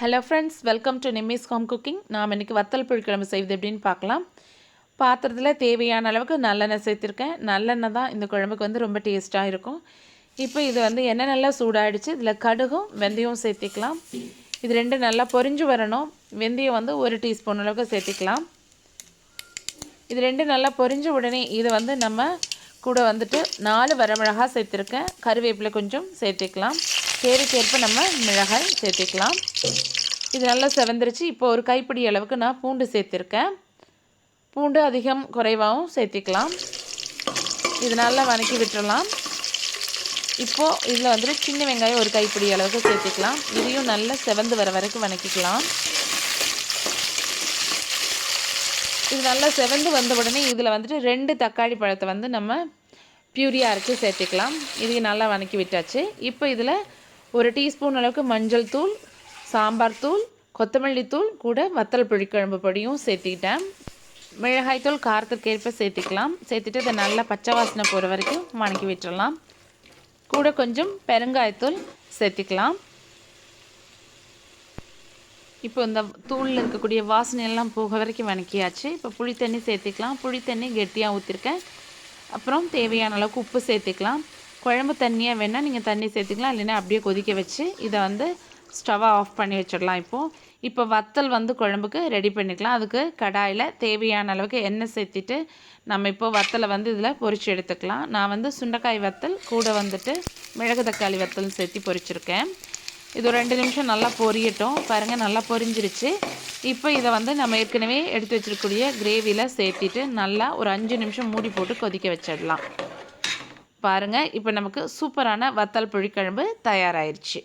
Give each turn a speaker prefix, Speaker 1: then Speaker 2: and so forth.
Speaker 1: Hello friends welcome to Nimmi's home cooking நாம் இன்றைக்கி வத்தல் புளிக்குழம்பு செய்வது எப்படின்னு பார்க்கலாம். பாத்திரத்தில் தேவையான அளவுக்கு நல்லெண்ணெய் சேர்த்துருக்கேன். நல்லெண்ணெய் தான் இந்த குழம்புக்கு வந்து ரொம்ப டேஸ்ட்டாக இருக்கும். இப்போ இது வந்து எண்ணெய் நல்லா சூடாகிடுச்சு இதில் கடுகும் வெந்தயம் சேர்த்திக்கலாம். இது ரெண்டு நல்லா பொரிஞ்சு வரணும். வெந்தயம் வந்து ஒரு டீஸ்பூன் அளவுக்கு சேர்த்திக்கலாம். இது ரெண்டு நல்லா பொரிஞ்ச உடனே இதை வந்து நம்ம கூட வந்துட்டு நாலு வரமிளகா சேர்த்துருக்கேன். கருவேப்பிலை கொஞ்சம் சேர்த்துக்கலாம். தேவைக்கேற்ப நம்ம மிளகாய் சேர்த்துக்கலாம். இது நல்லா செவந்துருச்சு. இப்போ ஒரு கைப்பிடி அளவுக்கு நான் பூண்டு சேர்த்துருக்கேன். பூண்டு அதிகம் குறைவாகவும் சேர்த்திக்கலாம். இது நல்லா வணக்கி விட்டுறலாம். இப்போது இதில் வந்துட்டு சின்ன வெங்காயம் ஒரு கைப்பிடி அளவுக்கு சேர்த்துக்கலாம். இதையும் நல்லா செவந்து வர வரைக்கும் வணக்கிக்கலாம். இது நல்லா செவந்து வந்த உடனே இதில் வந்துட்டு ரெண்டு தக்காளி பழத்தை வந்து நம்ம பியூரியாக அரைச்சி சேர்த்துக்கலாம். இதையும் நல்லா வணக்கி விட்டாச்சு. இப்போ இதில் ஒரு டீஸ்பூன் அளவுக்கு மஞ்சள் தூள் சாம்பார் தூள் கொத்தமல்லி தூள் கூட வத்தல் புளிக்குழம்பு பொடியும் சேர்த்துக்கிட்டேன். மிளகாய் தூள் காரத்துக்கேற்ப சேர்த்துக்கலாம். சேர்த்துட்டு இதை நல்லா பச்சை வாசனை போகிற வரைக்கும் வணக்கி விட்டுடலாம் கூட கொஞ்சம் பெருங்காயத்தூள் சேர்த்துக்கலாம். இப்போ இந்த தூளில் இருக்கக்கூடிய வாசனையெல்லாம் போக வரைக்கும் வணக்கியாச்சு. இப்போ புளி தண்ணி சேர்த்துக்கலாம். புளி தண்ணி கெட்டியாக ஊற்றிருக்கேன் அப்புறம் தேவையான அளவுக்கு உப்பு சேர்த்துக்கலாம். குழம்பு தண்ணியாக வேணால் நீங்கள் தண்ணி சேர்த்துக்கலாம் இல்லைன்னா அப்படியே கொதிக்க வச்சு இதை வந்து ஸ்டவ்வை ஆஃப் பண்ணி வச்சிடலாம் இப்போது இப்போ வத்தல் வந்து குழம்புக்கு ரெடி பண்ணிக்கலாம். அதுக்கு கடாயில் தேவையான அளவுக்கு எண்ணெய் சேர்த்திட்டு நம்ம இப்போ வத்தலை வந்து இதில் பொரித்து எடுத்துக்கலாம். நான் வந்து சுண்டைக்காய் வத்தல் கூட வந்துட்டு மிளகு தக்காளி வத்தல் சேர்த்து பொரிச்சிருக்கேன். இது ஒரு ரெண்டு நிமிஷம் நல்லா பொரியட்டும். பாருங்கள் நல்லா பொரிஞ்சிருச்சு. இப்போ இதை வந்து நம்ம ஏற்கனவே எடுத்து வச்சிருக்கக்கூடிய கிரேவியில் சேர்த்திட்டு நல்லா ஒரு அஞ்சு நிமிஷம் மூடி போட்டு கொதிக்க வச்சிடலாம். பாருங்கள் இப்போ நமக்கு சூப்பரான வத்தல் புளிக்குழம்பு தயாராகிருச்சு